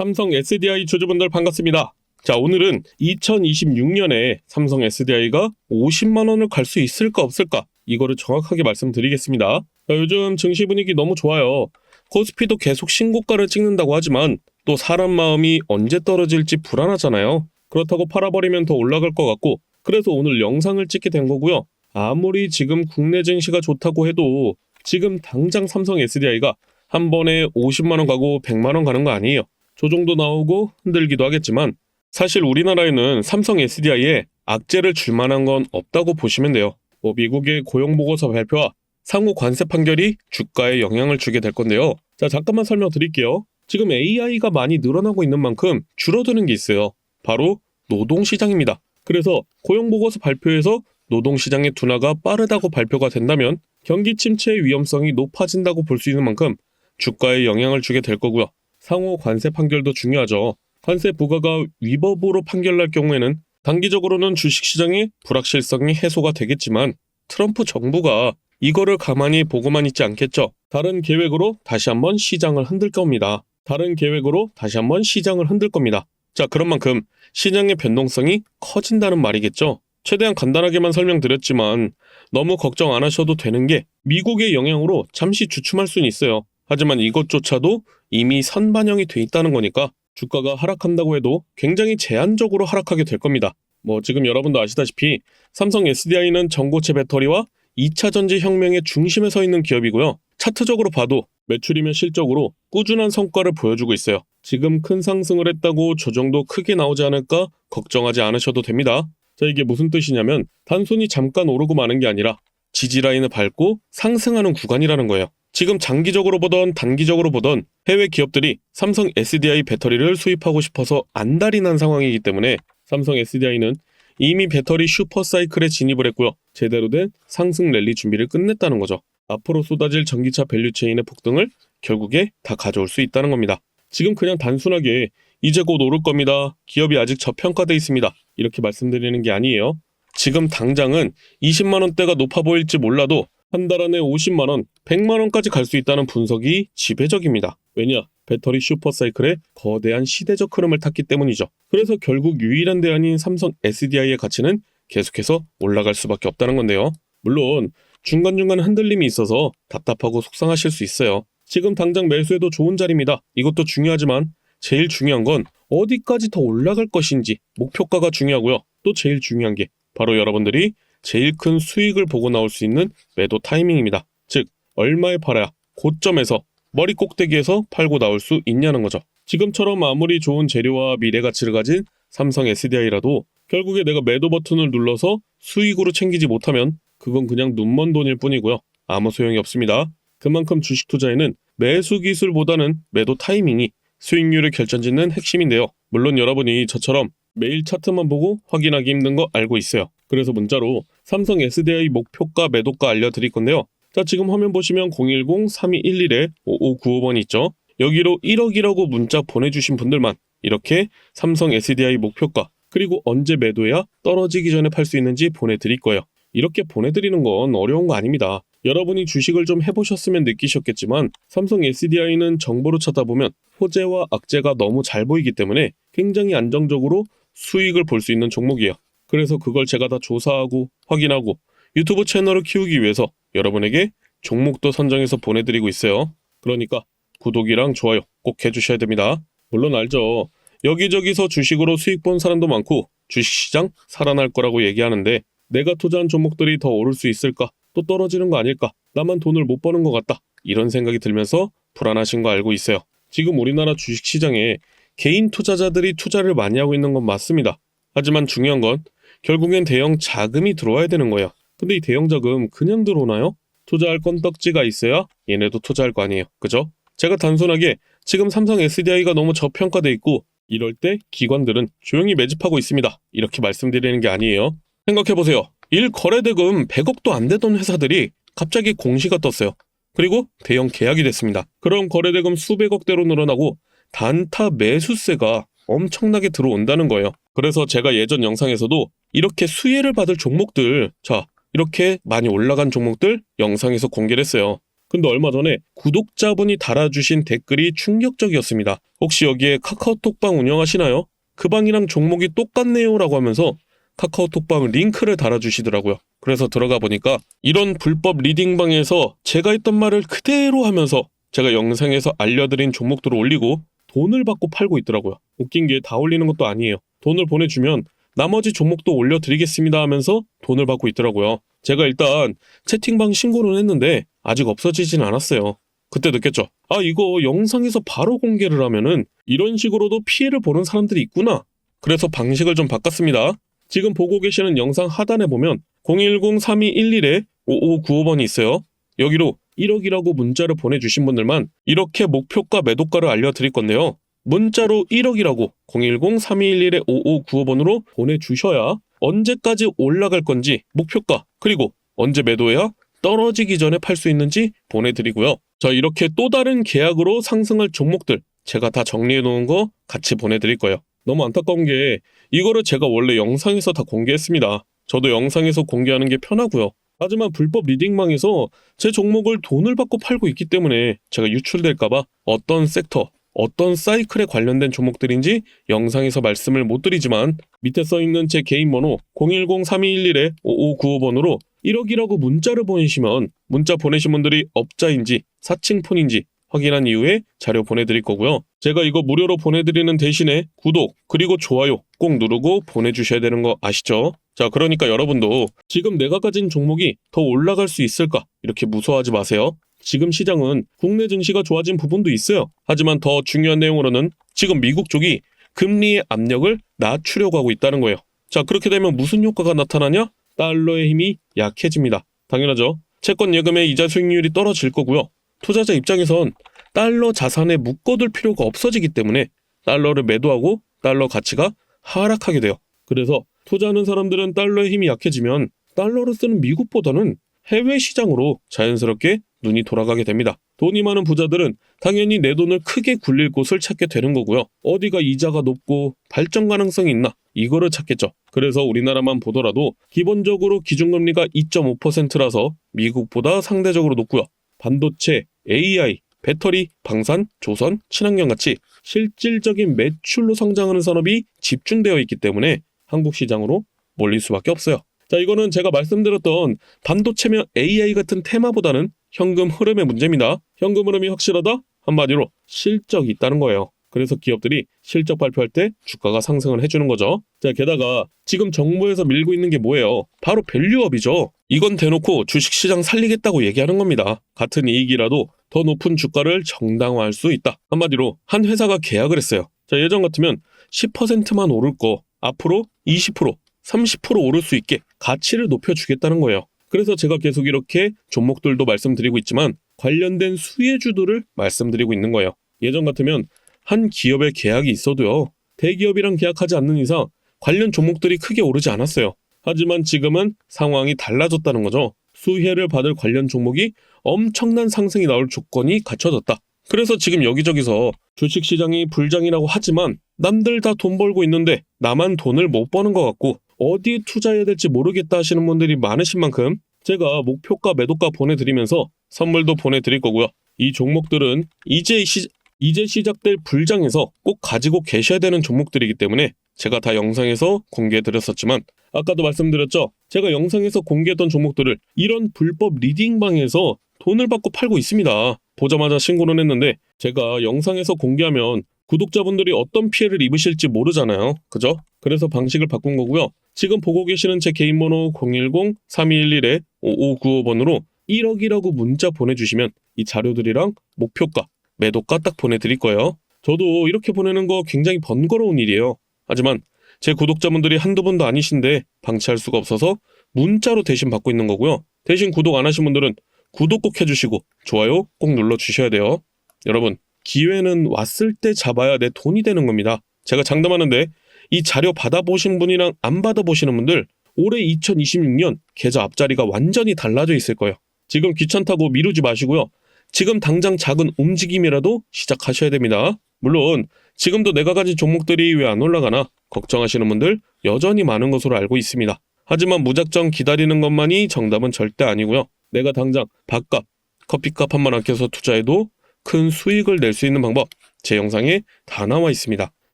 삼성 SDI 주주분들 반갑습니다. 자, 오늘은 2026년에 삼성 SDI가 50만 원을 갈 수 있을까 없을까 이거를 정확하게 말씀드리겠습니다. 자, 요즘 증시 분위기 너무 좋아요. 코스피도 계속 신고가를 찍는다고 하지만 또 사람 마음이 언제 떨어질지 불안하잖아요. 그렇다고 팔아버리면 더 올라갈 것 같고 그래서 오늘 영상을 찍게 된 거고요. 아무리 지금 국내 증시가 좋다고 해도 지금 당장 삼성 SDI가 한 번에 50만 원 가고 100만 원 가는 거 아니에요. 조정도 나오고 흔들기도 하겠지만 사실 우리나라에는 삼성 SDI에 악재를 줄 만한 건 없다고 보시면 돼요. 뭐 미국의 고용 보고서 발표와 상호 관세 판결이 주가에 영향을 주게 될 건데요. 자, 잠깐만 설명드릴게요. 지금 AI가 많이 늘어나고 있는 만큼 줄어드는 게 있어요. 바로 노동시장입니다. 그래서 고용 보고서 발표에서 노동시장의 둔화가 빠르다고 발표가 된다면 경기 침체의 위험성이 높아진다고 볼 수 있는 만큼 주가에 영향을 주게 될 거고요. 상호 관세 판결도 중요하죠. 관세 부과가 위법으로 판결날 경우에는 단기적으로는 주식시장의 불확실성이 해소가 되겠지만 트럼프 정부가 이거를 가만히 보고만 있지 않겠죠. 다른 계획으로 다시 한번 시장을 흔들 겁니다. 다른 계획으로 다시 한번 시장을 흔들 겁니다. 자, 그런 만큼 시장의 변동성이 커진다는 말이겠죠. 최대한 간단하게만 설명드렸지만 너무 걱정 안 하셔도 되는 게 미국의 영향으로 잠시 주춤할 수는 있어요. 하지만 이것조차도 이미 선반영이 돼 있다는 거니까 주가가 하락한다고 해도 굉장히 제한적으로 하락하게 될 겁니다. 뭐 지금 여러분도 아시다시피 삼성 SDI는 전고체 배터리와 2차 전지 혁명의 중심에 서 있는 기업이고요. 차트적으로 봐도 매출이면 실적으로 꾸준한 성과를 보여주고 있어요. 지금 큰 상승을 했다고 조정도 크게 나오지 않을까 걱정하지 않으셔도 됩니다. 자, 이게 무슨 뜻이냐면 단순히 잠깐 오르고 마는 게 아니라 지지라인을 밟고 상승하는 구간이라는 거예요. 지금 장기적으로 보던 단기적으로 보던 해외 기업들이 삼성 SDI 배터리를 수입하고 싶어서 안달이 난 상황이기 때문에 삼성 SDI는 이미 배터리 슈퍼사이클에 진입을 했고요. 제대로 된 상승 랠리 준비를 끝냈다는 거죠. 앞으로 쏟아질 전기차 밸류체인의 폭등을 결국에 다 가져올 수 있다는 겁니다. 지금 그냥 단순하게 이제 곧 오를 겁니다. 기업이 아직 저평가돼 있습니다. 이렇게 말씀드리는 게 아니에요. 지금 당장은 20만 원대가 높아 보일지 몰라도 한 달 안에 50만 원, 100만 원까지 갈 수 있다는 분석이 지배적입니다. 왜냐? 배터리 슈퍼사이클의 거대한 시대적 흐름을 탔기 때문이죠. 그래서 결국 유일한 대안인 삼성 SDI의 가치는 계속해서 올라갈 수밖에 없다는 건데요. 물론 중간중간 흔들림이 있어서 답답하고 속상하실 수 있어요. 지금 당장 매수해도 좋은 자리입니다. 이것도 중요하지만 제일 중요한 건 어디까지 더 올라갈 것인지 목표가가 중요하고요. 또 제일 중요한 게 바로 여러분들이 제일 큰 수익을 보고 나올 수 있는 매도 타이밍입니다. 즉 얼마에 팔아야 고점에서 머리 꼭대기에서 팔고 나올 수 있냐는 거죠. 지금처럼 아무리 좋은 재료와 미래 가치를 가진 삼성 SDI라도 결국에 내가 매도 버튼을 눌러서 수익으로 챙기지 못하면 그건 그냥 눈먼 돈일 뿐이고요. 아무 소용이 없습니다. 그만큼 주식 투자에는 매수 기술보다는 매도 타이밍이 수익률을 결정짓는 핵심인데요. 물론 여러분이 저처럼 매일 차트만 보고 확인하기 힘든 거 알고 있어요. 그래서 문자로 삼성 SDI 목표가 매도가 알려드릴 건데요. 자, 지금 화면 보시면 010-3211-5595번 있죠. 여기로 1억이라고 문자 보내주신 분들만 이렇게 삼성 SDI 목표가 그리고 언제 매도해야 떨어지기 전에 팔 수 있는지 보내드릴 거예요. 이렇게 보내드리는 건 어려운 거 아닙니다. 여러분이 주식을 좀 해보셨으면 느끼셨겠지만 삼성 SDI는 정보로 찾아보면 호재와 악재가 너무 잘 보이기 때문에 굉장히 안정적으로 수익을 볼 수 있는 종목이에요. 그래서 그걸 제가 다 조사하고 확인하고 유튜브 채널을 키우기 위해서 여러분에게 종목도 선정해서 보내드리고 있어요. 그러니까 구독이랑 좋아요 꼭 해주셔야 됩니다. 물론 알죠. 여기저기서 주식으로 수익 본 사람도 많고 주식시장 살아날 거라고 얘기하는데 내가 투자한 종목들이 더 오를 수 있을까? 또 떨어지는 거 아닐까? 나만 돈을 못 버는 것 같다. 이런 생각이 들면서 불안하신 거 알고 있어요. 지금 우리나라 주식시장에 개인 투자자들이 투자를 많이 하고 있는 건 맞습니다. 하지만 중요한 건 결국엔 대형 자금이 들어와야 되는 거예요. 근데 이 대형 자금 그냥 들어오나요? 투자할 건덕지가 있어야 얘네도 투자할 거 아니에요. 그죠? 제가 단순하게 지금 삼성 SDI가 너무 저평가돼 있고 이럴 때 기관들은 조용히 매집하고 있습니다. 이렇게 말씀드리는 게 아니에요. 생각해보세요. 일 거래대금 100억도 안 되던 회사들이 갑자기 공시가 떴어요. 그리고 대형 계약이 됐습니다. 그럼 거래대금 수백억대로 늘어나고 단타 매수세가 엄청나게 들어온다는 거예요. 그래서 제가 예전 영상에서도 이렇게 수혜를 받을 종목들, 자, 이렇게 많이 올라간 종목들 영상에서 공개를 했어요. 근데 얼마 전에 구독자분이 달아주신 댓글이 충격적이었습니다. 혹시 여기에 카카오톡방 운영하시나요? 그 방이랑 종목이 똑같네요 라고 하면서 카카오톡방 링크를 달아주시더라고요. 그래서 들어가 보니까 이런 불법 리딩방에서 제가 했던 말을 그대로 하면서 제가 영상에서 알려드린 종목들을 올리고 돈을 받고 팔고 있더라고요. 웃긴 게 다 올리는 것도 아니에요. 돈을 보내주면 나머지 종목도 올려드리겠습니다 하면서 돈을 받고 있더라고요. 제가 일단 채팅방 신고는 했는데 아직 없어지진 않았어요. 그때 느꼈죠. 아, 이거 영상에서 바로 공개를 하면은 이런 식으로도 피해를 보는 사람들이 있구나. 그래서 방식을 좀 바꿨습니다. 지금 보고 계시는 영상 하단에 보면 010-3211-5595번이 있어요. 여기로 1억이라고 문자를 보내주신 분들만 이렇게 목표가 매도가를 알려드릴 건데요. 문자로 1억이라고 010-3211-5595번으로 보내주셔야 언제까지 올라갈 건지 목표가 그리고 언제 매도해야 떨어지기 전에 팔 수 있는지 보내드리고요. 자 이렇게 또 다른 계약으로 상승할 종목들 제가 다 정리해 놓은 거 같이 보내드릴 거예요. 너무 안타까운 게 이거를 제가 원래 영상에서 다 공개했습니다. 저도 영상에서 공개하는 게 편하고요. 하지만 불법 리딩망에서 제 종목을 돈을 받고 팔고 있기 때문에 제가 유출될까봐 어떤 섹터, 어떤 사이클에 관련된 종목들인지 영상에서 말씀을 못 드리지만 밑에 써 있는 제 개인 번호 010-3211-5595번으로 1억이라고 문자를 보내시면 문자 보내신 분들이 업자인지 사칭폰인지 확인한 이후에 자료 보내드릴 거고요. 제가 이거 무료로 보내드리는 대신에 구독 그리고 좋아요 꼭 누르고 보내주셔야 되는 거 아시죠? 자 그러니까 여러분도 지금 내가 가진 종목이 더 올라갈 수 있을까 이렇게 무서워하지 마세요. 지금 시장은 국내 증시가 좋아진 부분도 있어요. 하지만 더 중요한 내용으로는 지금 미국 쪽이 금리의 압력을 낮추려고 하고 있다는 거예요. 자 그렇게 되면 무슨 효과가 나타나냐? 달러의 힘이 약해집니다. 당연하죠. 채권 예금의 이자 수익률이 떨어질 거고요. 투자자 입장에선 달러 자산에 묶어둘 필요가 없어지기 때문에 달러를 매도하고 달러 가치가 하락하게 돼요. 그래서 투자하는 사람들은 달러의 힘이 약해지면 달러를 쓰는 미국보다는 해외 시장으로 자연스럽게 눈이 돌아가게 됩니다. 돈이 많은 부자들은 당연히 내 돈을 크게 굴릴 곳을 찾게 되는 거고요. 어디가 이자가 높고 발전 가능성이 있나 이거를 찾겠죠. 그래서 우리나라만 보더라도 기본적으로 기준금리가 2.5%라서 미국보다 상대적으로 높고요. 반도체, AI, 배터리, 방산, 조선, 친환경 같이 실질적인 매출로 성장하는 산업이 집중되어 있기 때문에 한국 시장으로 몰릴 수밖에 없어요. 자, 이거는 제가 말씀드렸던 반도체며 AI 같은 테마보다는 현금 흐름의 문제입니다. 현금 흐름이 확실하다? 한마디로 실적이 있다는 거예요. 그래서 기업들이 실적 발표할 때 주가가 상승을 해주는 거죠. 자, 게다가 지금 정부에서 밀고 있는 게 뭐예요? 바로 밸류업이죠. 이건 대놓고 주식시장 살리겠다고 얘기하는 겁니다. 같은 이익이라도 더 높은 주가를 정당화할 수 있다. 한마디로 한 회사가 계약을 했어요. 자, 예전 같으면 10%만 오를 거 앞으로 20%, 30% 오를 수 있게 가치를 높여주겠다는 거예요. 그래서 제가 계속 이렇게 종목들도 말씀드리고 있지만 관련된 수혜주들을 말씀드리고 있는 거예요. 예전 같으면 한 기업의 계약이 있어도요. 대기업이랑 계약하지 않는 이상 관련 종목들이 크게 오르지 않았어요. 하지만 지금은 상황이 달라졌다는 거죠. 수혜를 받을 관련 종목이 엄청난 상승이 나올 조건이 갖춰졌다. 그래서 지금 여기저기서 주식시장이 불장이라고 하지만 남들 다 돈 벌고 있는데 나만 돈을 못 버는 것 같고 어디에 투자해야 될지 모르겠다 하시는 분들이 많으신 만큼 제가 목표가 매도가 보내드리면서 선물도 보내드릴 거고요. 이 종목들은 이제 시, 이제 시작될 불장에서 꼭 가지고 계셔야 되는 종목들이기 때문에 제가 다 영상에서 공개해드렸었지만 아까도 말씀드렸죠. 제가 영상에서 공개했던 종목들을 이런 불법 리딩방에서 돈을 받고 팔고 있습니다. 보자마자 신고는 했는데 제가 영상에서 공개하면 구독자분들이 어떤 피해를 입으실지 모르잖아요. 그죠? 그래서 방식을 바꾼 거고요. 지금 보고 계시는 제 개인 번호 010-3211-5595번으로 1억이라고 문자 보내주시면 이 자료들이랑 목표가, 매도가 딱 보내드릴 거예요. 저도 이렇게 보내는 거 굉장히 번거로운 일이에요. 하지만 제 구독자분들이 한두 분도 아니신데 방치할 수가 없어서 문자로 대신 받고 있는 거고요. 대신 구독 안 하신 분들은 구독 꼭 해주시고 좋아요 꼭 눌러주셔야 돼요. 여러분 기회는 왔을 때 잡아야 내 돈이 되는 겁니다. 제가 장담하는데 이 자료 받아보신 분이랑 안 받아보시는 분들 올해 2026년 계좌 앞자리가 완전히 달라져 있을 거예요. 지금 귀찮다고 미루지 마시고요. 지금 당장 작은 움직임이라도 시작하셔야 됩니다. 물론 지금도 내가 가진 종목들이 왜 안 올라가나 걱정하시는 분들 여전히 많은 것으로 알고 있습니다. 하지만 무작정 기다리는 것만이 정답은 절대 아니고요. 내가 당장 밥값 커피값 한번 아껴서 투자해도 큰 수익을 낼 수 있는 방법 제 영상에 다 나와 있습니다.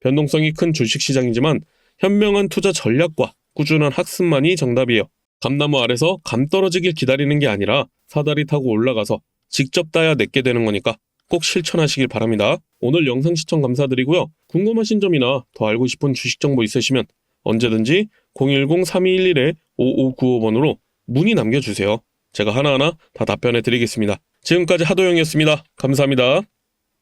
변동성이 큰 주식시장이지만 현명한 투자 전략과 꾸준한 학습만이 정답이에요. 감나무 아래서 감 떨어지길 기다리는 게 아니라 사다리 타고 올라가서 직접 따야 내게 되는 거니까 꼭 실천하시길 바랍니다. 오늘 영상 시청 감사드리고요. 궁금하신 점이나 더 알고 싶은 주식 정보 있으시면 언제든지 010-3211-5595번으로 문의 남겨주세요. 제가 하나하나 다 답변해 드리겠습니다. 지금까지 하도영이었습니다. 감사합니다.